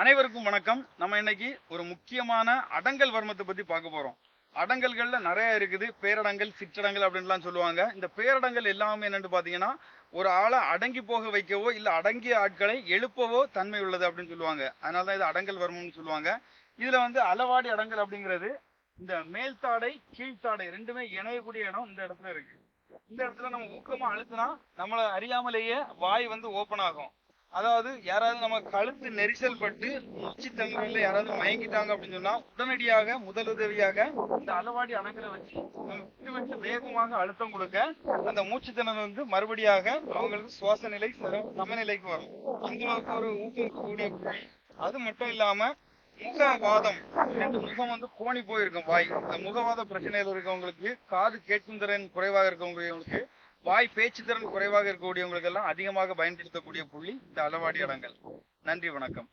அனைவருக்கும் வணக்கம். நம்ம இன்னைக்கு ஒரு முக்கியமான அடங்கல் வர்மத்தை பத்தி பார்க்க போறோம். அடங்கல்கள்ல நிறைய இருக்குது. பேரடங்கல் சிற்றடங்கல் அப்படின்லாம் சொல்லுவாங்க. இந்த பேரடங்கல் எல்லாமே என்னன்னு பாத்தீங்கன்னா ஒரு ஆளை அடங்கி போக வைக்கவோ இல்ல அடங்கிய ஆட்களை எழுப்பவோ தன்மை உள்ளது அப்படின்னு சொல்லுவாங்க. அதனாலதான் இது அடங்கல் வர்மம்னு சொல்லுவாங்க. இதுல வந்து அளவாடி அடங்கல் அப்படிங்கிறது இந்த மேல்தாடை கீழ்த்தாடை ரெண்டுமே இணையக்கூடிய இடம் இந்த இடத்துல இருக்கு. இந்த இடத்துல நம்ம ஊக்கமா அழுத்தினா நம்மளை அறியாமலேயே வாய் வந்து ஓபன் ஆகும். அதாவது யாராவது நம்ம கழுத்து நெரிசல் பட்டு மூச்சு தங்கல யாராவது மயங்கிட்டாங்க அப்படின்னு சொன்னா உடனடியாக முதலுதவியாக இந்த அளவாடி அணங்களை வச்சு நம்ம விட்டு விட்டு வேகமாக அழுத்தம் கொடுக்க அந்த மூச்சு திணறல் வந்து மறுபடியாக அவங்களுக்கு சுவாச நிலை சமநிலைக்கு வரும். அந்த ஒரு ஊக்கம் கூடிய அது மட்டும் இல்லாம முகவாதம். முகம் வந்து கோணி போயிருக்கும் வாய். இந்த முகவாத பிரச்சனையில இருக்கவங்களுக்கு காது கேட்கும் திறன் குறைவாக இருக்கவங்களுக்கு வாய் பேச்சு திறன் குறைவாக இருக்கக்கூடியவங்களுக்கெல்லாம் அதிகமாக பயன்படுத்தக்கூடிய புள்ளி இந்த அளவாடி இடங்கள் நன்றி வணக்கம்.